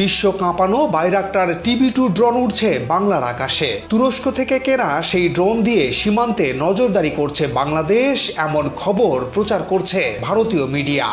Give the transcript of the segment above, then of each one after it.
বিশ্ব কাঁপানো Bayraktar TV two drone উঠছে বাংলার আকাশে। তুরস্ক থেকে কেনা সেই ড্রোন দিয়ে সীমান্তে নজরদারি করছে বাংলাদেশ, এমন খবর প্রচার করছে ভারতীয় মিডিয়া।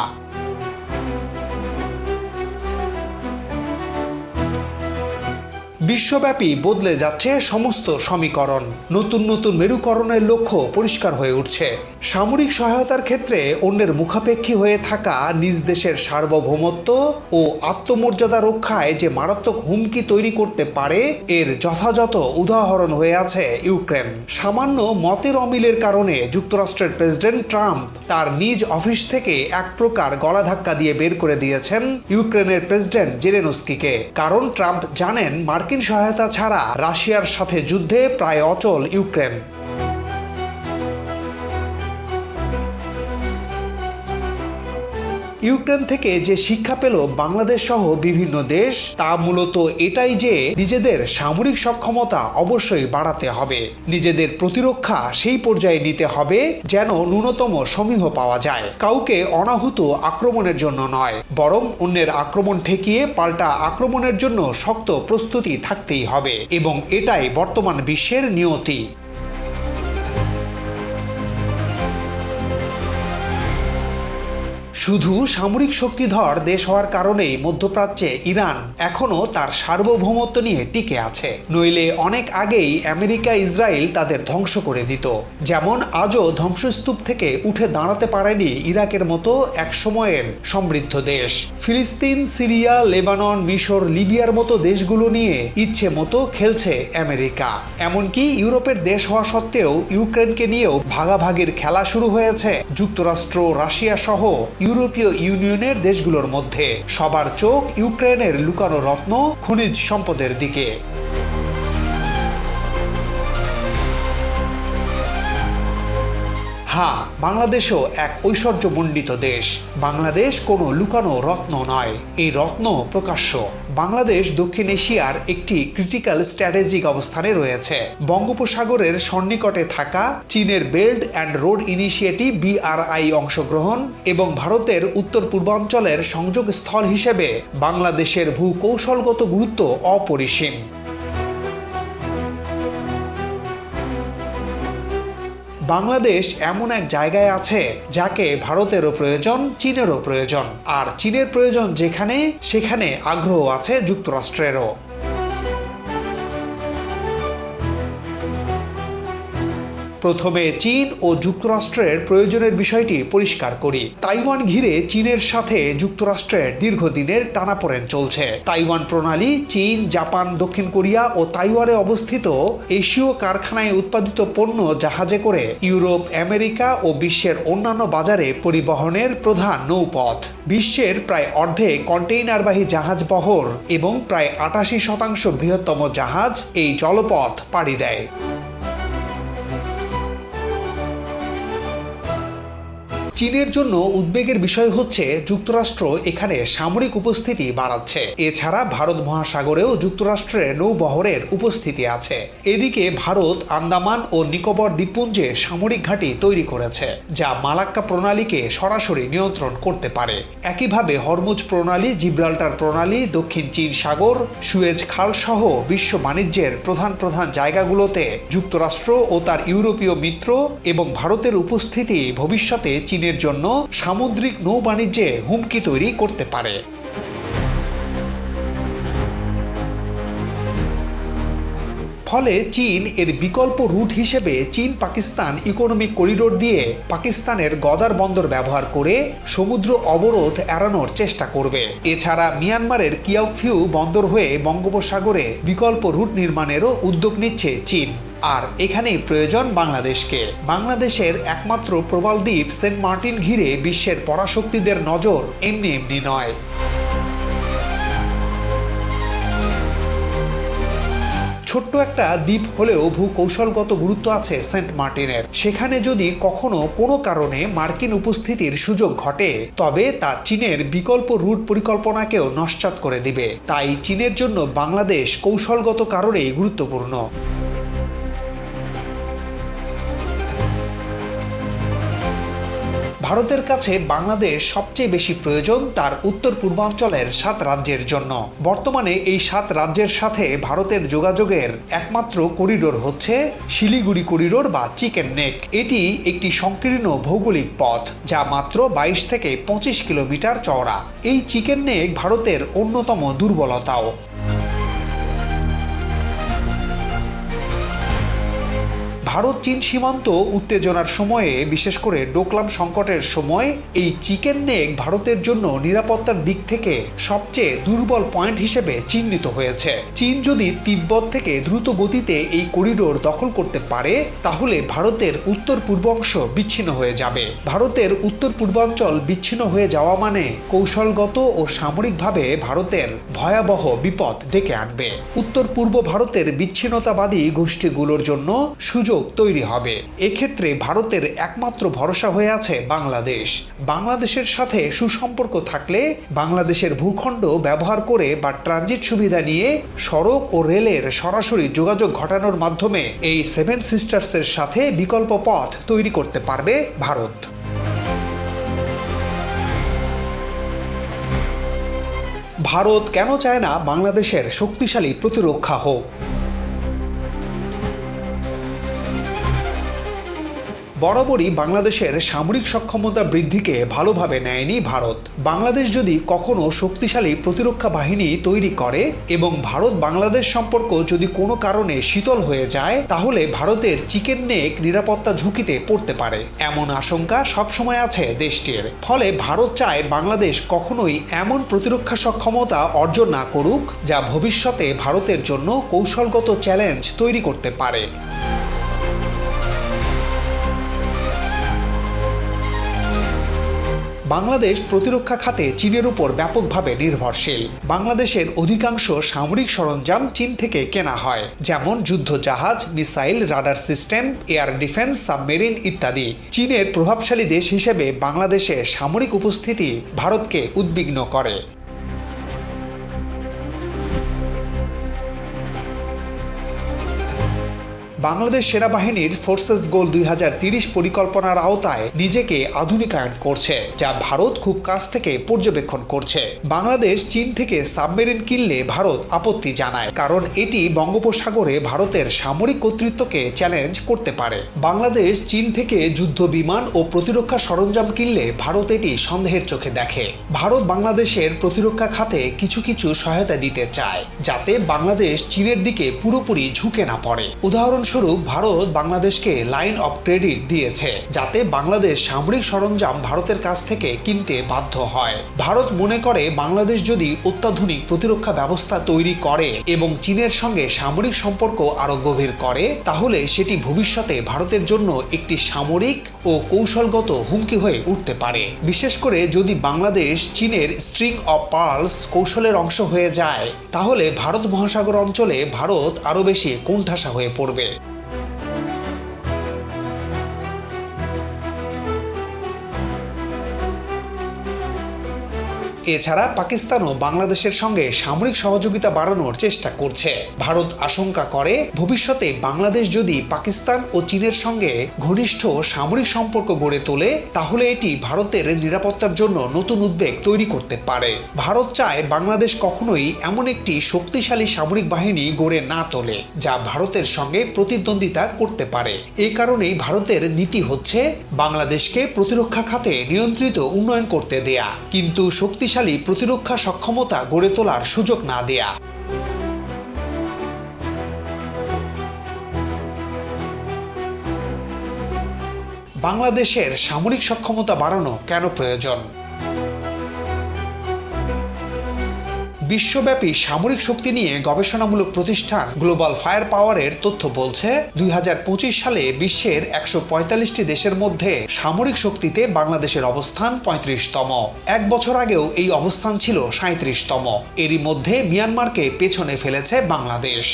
বিশ্বব্যাপী বদলে যাচ্ছে সমস্ত সমীকরণ। নতুন নতুন মেরুকরণের লক্ষ্য পরিষ্কার হয়ে উঠছে। সামরিক সহায়তার ক্ষেত্রে অন্যের মুখাপেক্ষী হয়ে থাকা নিজ দেশের সার্বভৌমত্ব ও আত্মমর্যাদা রক্ষায় যে মারাত্মক হুমকি তৈরি করতে পারে, এর যথাযথ উদাহরণ হয়ে আছে ইউক্রেন। সামান্য মতের অমিলের কারণে যুক্তরাষ্ট্রের প্রেসিডেন্ট ট্রাম্প তার নিজ অফিস থেকে এক প্রকার গলা ধাক্কা দিয়ে বের করে দিয়েছেন ইউক্রেনের প্রেসিডেন্ট জেলেনস্কিকে। কারণ ট্রাম্প জানেন মার্কিন সহায়তা ছাড়া রাশিয়ার সাথে যুদ্ধে প্রায় অচল ইউক্রেন। ইউক্রেন থেকে যে শিক্ষা পেল বাংলাদেশ সহ বিভিন্ন দেশ, তা মূলত এটাই যে নিজেদের সামরিক সক্ষমতা অবশ্যই বাড়াতে হবে। নিজেদের প্রতিরক্ষা সেই পর্যায়ে নিতে হবে যেন ন্যূনতম সমীহ পাওয়া যায়। কাউকে অনাহুত আক্রমণের জন্য নয়, বরং অন্যের আক্রমণ ঠেকিয়ে পাল্টা আক্রমণের জন্য শক্ত প্রস্তুতি থাকতেই হবে। এবং এটাই বর্তমান বিশ্বের নিয়তি। শুধু সামরিক শক্তিধর দেশ হওয়ার কারণেই মধ্যপ্রাচ্যে ইরান এখনও তার সার্বভৌমত্ব নিয়ে টিকে আছে। নইলে অনেক আগেই আমেরিকা ইসরায়েল তাদের ধ্বংস করে দিত। যেমন আজও ধ্বংসস্তূপ থেকে উঠে দাঁড়াতে পারেনি ইরাকের মতো এক সময়ের সমৃদ্ধ দেশ। ফিলিস্তিন, সিরিয়া, লেবানন, মিশর, লিবিয়ার মতো দেশগুলো নিয়ে ইচ্ছে মতো খেলছে আমেরিকা। এমনকি ইউরোপের দেশ হওয়া সত্ত্বেও ইউক্রেনকে নিয়েও ভাগাভাগির খেলা শুরু হয়েছে। যুক্তরাষ্ট্র, রাশিয়া সহ ইউরোপীয় ইউনিয়নের দেশগুলোর মধ্যে। সবার চোখ ইউক্রেনের লুকানো রত্ন খনিজ সম্পদের দিকে। হ্যাঁ বাংলাদেশও এক ঐশ্বর্যমণ্ডিত দেশ। বাংলাদেশ কোনো লুকানো রত্ন নয়। এই রত্ন প্রকাশ্য। বাংলাদেশ দক্ষিণ এশিয়ার একটি ক্রিটিক্যাল স্ট্র্যাটেজিক অবস্থানে রয়েছে। বঙ্গোপসাগরের সন্নিকটে থাকা চীনের belt and road initiative BRI অংশগ্রহণ এবং ভারতের উত্তর পূর্বাঞ্চলের সংযোগ স্থল হিসেবে বাংলাদেশের ভূকৌশলগত গুরুত্ব অপরিসীম। বাংলাদেশ এমন এক জায়গায় আছে যাকে ভারতেরও প্রয়োজন, চীনেরও প্রয়োজন। আর চীনের প্রয়োজন যেখানে, সেখানে আগ্রহ আছে যুক্তরাষ্ট্রেরও। প্রথমে চীন ও যুক্তরাষ্ট্রের প্রয়োজনের বিষয়টি পরিষ্কার করি। তাইওয়ান ঘিরে চীনের সাথে যুক্তরাষ্ট্রের দীর্ঘদিনের টানাপোড়েন চলছে। তাইওয়ান প্রণালী চীন, জাপান, দক্ষিণ কোরিয়া ও তাইওয়ানে অবস্থিত এশীয় কারখানায় উৎপাদিত পণ্য জাহাজে করে ইউরোপ, আমেরিকা ও বিশ্বের অন্যান্য বাজারে পরিবহনের প্রধান নৌপথ। বিশ্বের প্রায় অর্ধে কন্টেইনারবাহী জাহাজ বহর এবং প্রায় আটাশি শতাংশ বৃহত্তম জাহাজ এই জলপথ পাড়ি দেয়। চীনের জন্য উদ্বেগের বিষয় হচ্ছে যুক্তরাষ্ট্র এখানে সামরিক উপস্থিতি বাড়াচ্ছে। এছাড়া ভারত মহাসাগরেও যুক্তরাষ্ট্রের নৌবহরের উপস্থিতি আছে। এদিকে ভারত, আন্দামান ও নিকোবর দ্বীপপুঞ্জে সামরিক ঘাঁটি তৈরি করেছে, যা মালাক্কা প্রণালীকে সরাসরি নিয়ন্ত্রণ করতে পারে। একইভাবে হরমুজ প্রণালী, জিব্রাল্টার প্রণালী, দক্ষিণ চীন সাগর, সুয়েজ খাল সহ বিশ্ব বাণিজ্যের প্রধান প্রধান জায়গাগুলোতে যুক্তরাষ্ট্র ও তার ইউরোপীয় মিত্র এবং ভারতের উপস্থিতি ভবিষ্যতে চীনের জন্য সামুদ্রিক নৌ বাণিজ্যে হুমকি তৈরি করতে পারে। ফলে চীন এর বিকল্প রুট হিসেবে চীন পাকিস্তান ইকোনমিক করিডোর দিয়ে পাকিস্তানের গদার বন্দর ব্যবহার করে সমুদ্র অবরোধ এড়ানোর চেষ্টা করবে। এছাড়া মিয়ানমারের কিয়াউফিউ বন্দর হয়ে বঙ্গোপসাগরে বিকল্প রুট নির্মাণেরও উদ্যোগ নিচ্ছে চীন। আর এখানেই প্রয়োজন বাংলাদেশকে। বাংলাদেশের একমাত্র প্রবাল দ্বীপ সেন্ট মার্টিন ঘিরে বিশ্বের পরাশক্তিদের নজর এমনি এমনি নয়। ছোট্ট একটা দ্বীপ হলেও ভূকৌশলগত গুরুত্ব আছে সেন্ট মার্টিনের। সেখানে যদি কখনো কোনো কারণে মার্কিন উপস্থিতির সুযোগ ঘটে, তবে তা চীনের বিকল্প রুট পরিকল্পনাকেও নস্যাৎ করে দিবে। তাই চীনের জন্য বাংলাদেশ কৌশলগত কারণেই গুরুত্বপূর্ণ। ভারতের কাছে বাংলাদেশ সবচেয়ে বেশি প্রয়োজন তার উত্তর পূর্বাঞ্চলের সাত রাজ্যের জন্য। বর্তমানে এই সাত রাজ্যের সাথে ভারতের যোগাযোগের একমাত্র করিডোর হচ্ছে শিলিগুড়ি করিডোর বা চিকেন নেক। এটি একটি সংকীর্ণ ভৌগোলিক পথ, যা মাত্র বাইশ থেকে পঁচিশ কিলোমিটার চওড়া। এই চিকেন নেক ভারতের অন্যতম দুর্বলতাও। ভারত চীন সীমান্ত উত্তেজনার সময়ে, বিশেষ করে ডোকলাম সংকটের সময়, এই চিকেন নেক ভারতের জন্য নিরাপত্তার দিক থেকে সবচেয়ে দুর্বল পয়েন্ট হিসেবে চিহ্নিত হয়েছে। চীন যদি তিব্বত থেকে দ্রুত গতিতে এই করিডোর দখল করতে পারে, তাহলে ভারতের উত্তর পূর্বাংশ বিচ্ছিন্ন হয়ে যাবে। ভারতের উত্তর পূর্বাঞ্চল বিচ্ছিন্ন হয়ে যাওয়া মানে কৌশলগত ও সামরিকভাবে ভারতের ভয়াবহ বিপদ ডেকে আনবে। উত্তর পূর্ব ভারতের বিচ্ছিন্নতাবাদী গোষ্ঠীগুলোর জন্য সুযোগ তৈরি হবে। এক্ষেত্রে ভারতের একমাত্র ভরসা হয়ে আছে বাংলাদেশ। বাংলাদেশের সাথে সুসম্পর্ক থাকলে বাংলাদেশের ভূখণ্ড ব্যবহার করে বা ট্রানজিট সুবিধা নিয়ে সড়ক ও রেলের সরাসরি যোগাযোগ ঘটানোর মাধ্যমে এই সেভেন সিস্টার্সের সাথে বিকল্প পথ তৈরি করতে পারবে ভারত। ভারত কেন চায় না বাংলাদেশের শক্তিশালী প্রতিরক্ষা হোক? বরাবরই বাংলাদেশের সামরিক সক্ষমতা বৃদ্ধিকে ভালোভাবে নেয়নি ভারত। বাংলাদেশ যদি কখনো শক্তিশালী প্রতিরক্ষা বাহিনী তৈরি করে এবং ভারত বাংলাদেশ সম্পর্ক যদি কোনো কারণে শীতল হয়ে যায়, তাহলে ভারতের চিকেন নেক নিরাপত্তা ঝুঁকিতে পড়তে পারে। এমন আশঙ্কা সবসময় আছে দেশটির। ফলে ভারত চায় বাংলাদেশ কখনোই এমন প্রতিরক্ষা সক্ষমতা অর্জন না করুক, যা ভবিষ্যতে ভারতের জন্য কৌশলগত চ্যালেঞ্জ তৈরি করতে পারে। বাংলাদেশ প্রতিরক্ষা খাতে চীনের উপর ব্যাপকভাবে নির্ভরশীল। বাংলাদেশের অধিকাংশ সামরিক সরঞ্জাম চীন থেকে কেনা হয়, যেমন যুদ্ধ জাহাজ, missile, radar system, air defence, submarine ইত্যাদি। চীনের প্রভাবশালী দেশ হিসেবে বাংলাদেশে সামরিক উপস্থিতি ভারতকে উদ্বিগ্ন করে। বাংলাদেশ সেনাবাহিনীর ফোর্সেস গোল দুই পরিকল্পনার আওতায় নিজেকে আধুনিকায়ন করছে, যা ভারত খুব কাছ থেকে পর্যবেক্ষণ করছে। বাংলাদেশ চীন থেকে সাবমেরিন কিনলে ভারত আপত্তি জানায়, কারণ এটি বঙ্গোপসাগরে ভারতের সামরিক কর্তৃত্বকে চ্যালেঞ্জ করতে পারে। বাংলাদেশ চীন থেকে যুদ্ধ বিমান ও প্রতিরক্ষা সরঞ্জাম কিনলে ভারত এটি সন্দেহের চোখে দেখে। ভারত বাংলাদেশের প্রতিরক্ষা খাতে কিছু কিছু সহায়তা দিতে চায়, যাতে বাংলাদেশ চীনের দিকে পুরোপুরি ঝুঁকে না পড়ে। উদাহরণস্বরূপ ভারত বাংলাদেশকে লাইন অফ ক্রেডিট দিয়েছে, যাতে বাংলাদেশ সামরিক সরঞ্জাম ভারতের কাছ থেকে কিনতে বাধ্য হয়। ভারত মনে করে বাংলাদেশ যদি অত্যাধুনিক প্রতিরক্ষা ব্যবস্থা তৈরি করে এবং চীনের সঙ্গে সামরিক সম্পর্ক আরও গভীর করে, তাহলে সেটি ভবিষ্যতে ভারতের জন্য একটি সামরিক ও কৌশলগত হুমকি হয়ে উঠতে পারে। বিশেষ করে যদি বাংলাদেশ চীনের স্ট্রিং অফ পার্লস কৌশলের অংশ হয়ে যায়, তাহলে ভারত মহাসাগর অঞ্চলে ভারত আরও বেশি কোণঠাসা হয়ে পড়বে। এছাড়া পাকিস্তানও বাংলাদেশের সঙ্গে সামরিক সহযোগিতা বাড়ানোর চেষ্টা করছে। ভারত আশঙ্কা করে, ভবিষ্যতে বাংলাদেশ যদি পাকিস্তান ও চীনের সঙ্গে ঘনিষ্ঠ সামরিক সম্পর্ক গড়ে তোলে, তাহলে এটি ভারতের নিরাপত্তার জন্য নতুন উদ্বেগ তৈরি করতে পারে। ভারত চায় বাংলাদেশ কখনোই এমন একটি শক্তিশালী সামরিক বাহিনী গড়ে না তোলে, যা ভারতের সঙ্গে প্রতিদ্বন্দ্বিতা করতে পারে। এ কারণেই ভারতের নীতি হচ্ছে, বাংলাদেশকে প্রতিরক্ষা খাতে নিয়ন্ত্রিত উন্নয়ন করতে দেয়া। কিন্তু শক্তিশালী প্রতিরক্ষা সক্ষমতা গড়ে তোলার সুযোগ না দেয়া। বাংলাদেশের সামরিক সক্ষমতা বাড়ানো কেন প্রয়োজন? বিশ্বব্যাপী সামরিক শক্তি নিয়ে গবেষণামূলক প্রতিষ্ঠান গ্লোবাল ফায়ার পাওয়ারের তথ্য বলছে, দুই হাজার পঁচিশ সালে বিশ্বের একশো পঁয়তাল্লিশটি দেশের মধ্যে সামরিক শক্তিতে বাংলাদেশের অবস্থান পঁয়ত্রিশতম। এক বছর আগেও এই অবস্থান ছিল সাঁত্রিশতম এরই মধ্যে মিয়ানমারকে পেছনে ফেলেছে বাংলাদেশ।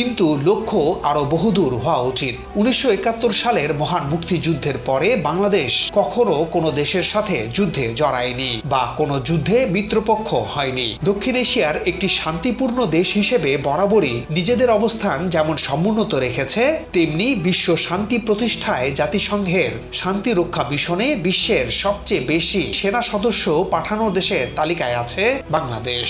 কিন্তু লক্ষ্য আরও বহুদূর হওয়া উচিত। উনিশশো একাত্তর সালের মহান মুক্তিযুদ্ধের পরে বাংলাদেশ কখনো কোনো দেশের সাথে যুদ্ধে জড়ায়নি বা কোনো যুদ্ধে মিত্রপক্ষ হয়নি। দক্ষিণ এশিয়ার একটি শান্তিপূর্ণ দেশ হিসেবে বরাবরই নিজেদের অবস্থান যেমন সমুন্নত রেখেছে, তেমনি বিশ্ব শান্তি প্রতিষ্ঠায় জাতিসংঘের শান্তি রক্ষা মিশনে বিশ্বের সবচেয়ে বেশি সেনা সদস্য পাঠানো দেশের তালিকায় আছে বাংলাদেশ।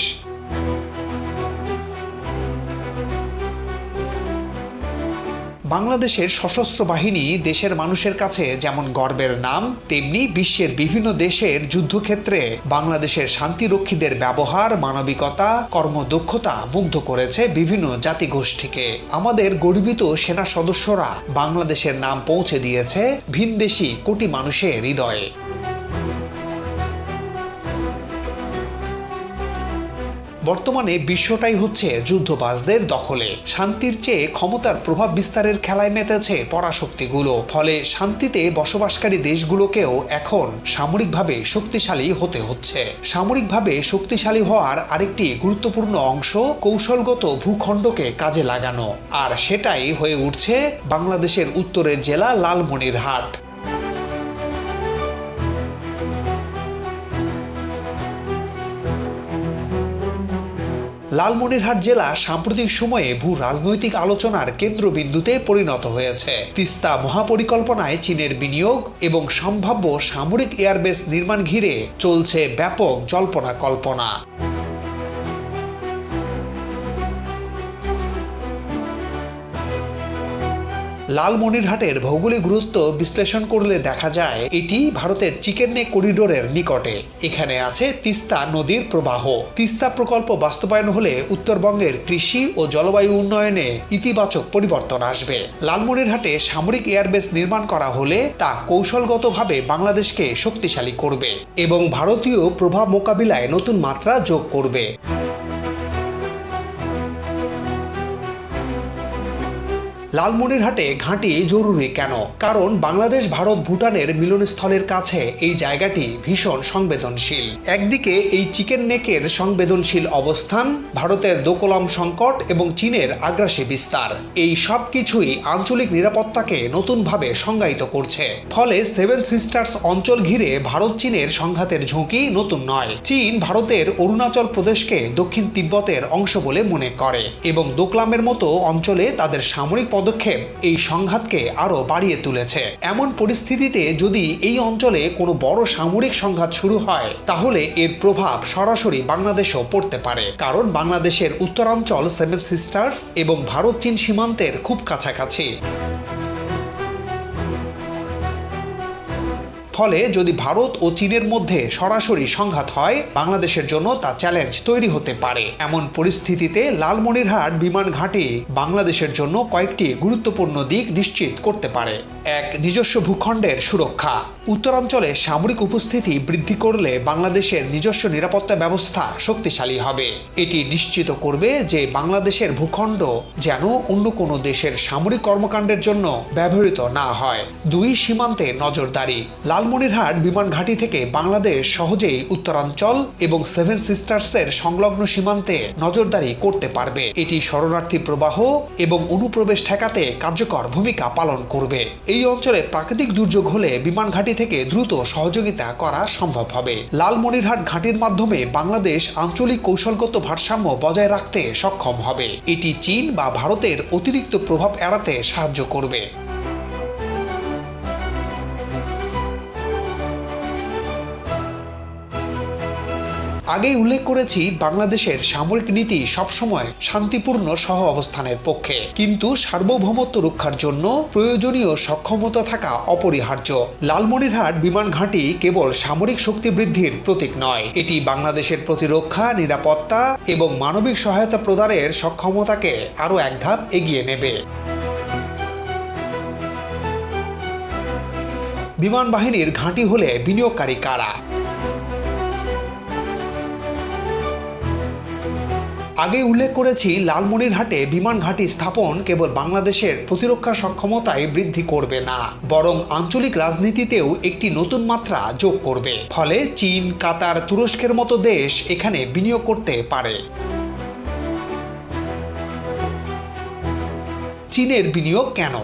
বাংলাদেশের সশস্ত্র বাহিনী দেশের মানুষের কাছে যেমন গর্বের নাম, তেমনি বিশ্বের বিভিন্ন দেশের যুদ্ধক্ষেত্রে বাংলাদেশের শান্তিরক্ষীদের ব্যবহার, মানবিকতা, কর্মদক্ষতা মুগ্ধ করেছে বিভিন্ন জাতিগোষ্ঠীকে। আমাদের গর্বিত সেনা সদস্যরা বাংলাদেশের নাম পৌঁছে দিয়েছে ভিনদেশি কোটি মানুষের হৃদয়ে। বর্তমানে বিশ্বটাই হচ্ছে যুদ্ধবাজদের দখলে। শান্তির চেয়ে ক্ষমতার প্রভাব বিস্তারের খেলায় মেতেছে পরাশক্তিগুলো। ফলে শান্তিতে বসবাসকারী দেশগুলোকেও এখন সামরিকভাবে শক্তিশালী হতে হচ্ছে। সামরিকভাবে শক্তিশালী হওয়ার আরেকটি গুরুত্বপূর্ণ অংশ কৌশলগত ভূখণ্ডকে কাজে লাগানো। আর সেটাই হয়ে উঠছে বাংলাদেশের উত্তরের জেলা লালমনিরহাট। লালমনিরহাট জেলা সাম্প্রতিক সময়ে ভূ রাজনৈতিক আলোচনার কেন্দ্রবিন্দুতে পরিণত হয়েছে। তিস্তা মহাপরিকল্পনায় চীনের বিনিয়োগ এবং সম্ভাব্য সামরিক এয়ারবেস নির্মাণ ঘিরে চলছে ব্যাপক জল্পনা কল্পনা। লালমনিরহাটের ভৌগোলিক গুরুত্ব বিশ্লেষণ করলে দেখা যায়, এটি ভারতের চিকেন নেক করিডোরের নিকটে। এখানে আছে তিস্তা নদীর প্রবাহ। তিস্তা প্রকল্প বাস্তবায়ন হলে উত্তরবঙ্গের কৃষি ও জলবায়ু উন্নয়নে ইতিবাচক পরিবর্তন আসবে। লালমনিরহাটে সামরিক এয়ারবেস নির্মাণ করা হলে তা কৌশলগতভাবে বাংলাদেশকে শক্তিশালী করবে এবং ভারতীয় প্রভাব মোকাবিলায় নতুন মাত্রা যোগ করবে। লালমনিরহাটে ঘাঁটি জরুরি কেন? কারণ বাংলাদেশ, ভারত, ভুটানের মিলনস্থলের কাছে এই জায়গাটি ভীষণ সংবেদনশীল। একদিকে এই চিকেন নেকের সংবেদনশীল অবস্থান, ভারতের দোকলাম সংকট এবং চীনের আগ্রাসী বিস্তার। এই সব কিছুই আঞ্চলিক নিরাপত্তাকে নতুনভাবে সংজ্ঞায়িত করছে। ফলে সেভেন সিস্টার্স অঞ্চল ঘিরে ভারত, চীনের সংঘাতের ঝুঁকি নতুন নয়। চীন ভারতের অরুণাচল প্রদেশকে দক্ষিণ তিব্বতের অংশ বলে মনে করে এবং দোকলামের মতো অঞ্চলে তাদের সামরিক পদক্ষেপ এই সংঘাতকে আরও বাড়িয়ে তুলেছে। এমন পরিস্থিতিতে যদি এই অঞ্চলে কোনো বড় সামরিক সংঘাত শুরু হয়, তাহলে এর প্রভাব সরাসরি বাংলাদেশেও পড়তে পারে। কারণ বাংলাদেশের উত্তরাঞ্চল সেভেন সিস্টার্স এবং ভারত চীন সীমান্তের খুব কাছাকাছি। ফলে যদি ভারত ও চীনের মধ্যে সরাসরি সংঘাত হয়, বাংলাদেশের জন্য তা চ্যালেঞ্জ তৈরি হতে পারে। এমন পরিস্থিতিতে লালমনিরহাট বিমান ঘাঁটি বাংলাদেশের জন্য কয়েকটি গুরুত্বপূর্ণ দিক নিশ্চিত করতে পারে। এক, নিজস্ব ভূখণ্ডের সুরক্ষা। উত্তরাঞ্চলে সামরিক উপস্থিতি বৃদ্ধি করলে বাংলাদেশের নিজস্ব নিরাপত্তা ব্যবস্থা শক্তিশালী হবে। এটি নিশ্চিত করবে যে বাংলাদেশের ভূখণ্ড যেন অন্য কোনো দেশের সামরিক কর্মকাণ্ডের জন্য ব্যবহৃত না হয়। দুই, সীমান্তে নজরদারি। লালমনিরহাট বিমান ঘাঁটি থেকে বাংলাদেশ সহজেই উত্তরাঞ্চল এবং সেভেন সিস্টার্সের সংলগ্ন সীমান্তে নজরদারি করতে পারবে। এটি শরণার্থী প্রবাহ এবং অনুপ্রবেশ ঠেকাতে কার্যকর ভূমিকা পালন করবে। এই অঞ্চলে প্রাকৃতিক দুর্যোগ হলে বিমান ঘাঁটি থেকে দ্রুত সহযোগিতা করা সম্ভব হবে। লালমনিরহাট ঘাঁটির মাধ্যমে বাংলাদেশ আঞ্চলিক কৌশলগত ভারসাম্য বজায় রাখতে সক্ষম হবে। এটি চীন বা ভারতের অতিরিক্ত প্রভাব এড়াতে সাহায্য করবে। আগেই উল্লেখ করেছি, বাংলাদেশের সামরিক নীতি সবসময় শান্তিপূর্ণ সহ অবস্থানের পক্ষে। কিন্তু সার্বভৌমত্ব রক্ষার জন্য প্রয়োজনীয় সক্ষমতা থাকা অপরিহার্য। লালমনিরহাট বিমান ঘাঁটি কেবল সামরিক শক্তি বৃদ্ধির প্রতীক নয়। এটি বাংলাদেশের প্রতিরক্ষা, নিরাপত্তা এবং মানবিক সহায়তা প্রদানের সক্ষমতাকে আরও এক ধাপ এগিয়ে নেবে। বিমান বাহিনীর ঘাঁটি হলে বিনিয়োগকারী কারা? আগে উল্লেখ করেছি, লালমনিরহাটে বিমান ঘাঁটি স্থাপন কেবল বাংলাদেশের প্রতিরক্ষা সক্ষমতায় বৃদ্ধি করবে না, বরং আঞ্চলিক রাজনীতিতেও একটি নতুন মাত্রা যোগ করবে। ফলে চীন, কাতার, তুরস্কের মতো দেশ এখানে বিনিয়োগ করতে পারে। চীনের বিনিয়োগ কেন?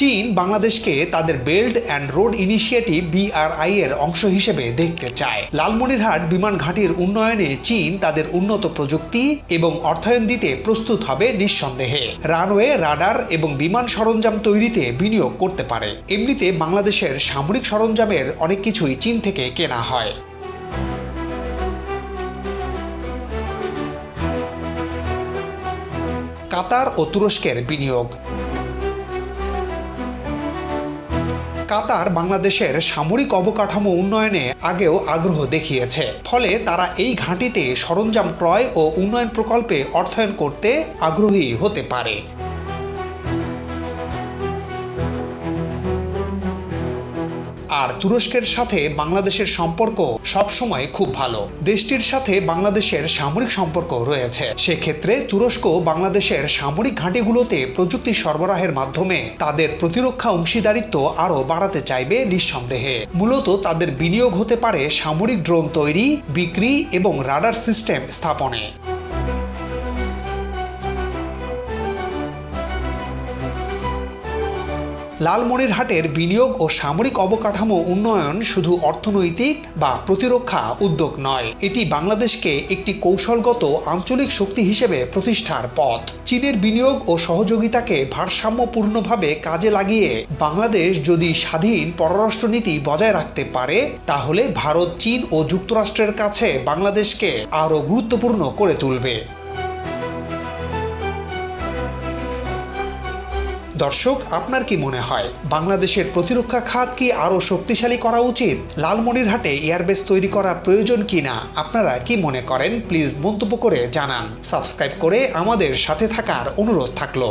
চীন বাংলাদেশকে তাদের belt and road initiative BRI এর অংশ হিসেবে দেখতে চায়। লালমনিরহাট বিমান ঘাঁটির উন্নয়নে চীন তাদের উন্নত প্রযুক্তি এবং অর্থায়ন দিতে প্রস্তুত হবে নিঃসন্দেহে। রানওয়ে, রাডার এবং বিমান সরঞ্জাম তৈরিতে বিনিয়োগ করতে পারে। এমনিতে বাংলাদেশের সামরিক সরঞ্জামের অনেক কিছুই চীন থেকে কেনা হয়। কাতার ও তুরস্কের বিনিয়োগ কাতার বাংলাদেশের সামরিক অবকাঠামো উন্নয়নে আগেও আগ্রহ দেখিয়েছে। ফলে তারা এই ঘাঁটিতে সরঞ্জাম ক্রয় ও উন্নয়ন প্রকল্পে অর্থায়ন করতে আগ্রহী হতে পারে। আর তুরস্কের সাথে বাংলাদেশের সম্পর্ক সবসময় খুব ভালো। দেশটির সাথে বাংলাদেশের সামরিক সম্পর্ক রয়েছে। সেক্ষেত্রে তুরস্ক বাংলাদেশের সামরিক ঘাঁটিগুলোতে প্রযুক্তি সরবরাহের মাধ্যমে তাদের প্রতিরক্ষা অংশীদারিত্ব আরও বাড়াতে চাইবে নিঃসন্দেহে। মূলত তাদের বিনিয়োগ হতে পারে সামরিক ড্রোন তৈরি, বিক্রি এবং রাডার সিস্টেম স্থাপনে। লালমনিরহাটের বিনিয়োগ ও সামরিক অবকাঠামো উন্নয়ন শুধু অর্থনৈতিক বা প্রতিরক্ষা উদ্যোগ নয়, এটি বাংলাদেশকে একটি কৌশলগত আঞ্চলিক শক্তি হিসেবে প্রতিষ্ঠার পথ। চীনের বিনিয়োগ ও সহযোগিতাকে ভারসাম্যপূর্ণভাবে কাজে লাগিয়ে বাংলাদেশ যদি স্বাধীন পররাষ্ট্রনীতি বজায় রাখতে পারে, তাহলে ভারত, চীন ও যুক্তরাষ্ট্রের কাছে বাংলাদেশকে আরও গুরুত্বপূর্ণ করে তুলবে। দর্শক, আপনার কি মনে হয়? বাংলাদেশের প্রতিরক্ষা খাত কি আরও শক্তিশালী করা উচিত? লালমনিরহাটে এয়ারবেস তৈরি করা প্রয়োজন কি না? আপনারা কি মনে করেন? প্লিজ মন্তব্য করে জানান। সাবস্ক্রাইব করে আমাদের সাথে থাকার অনুরোধ থাকল।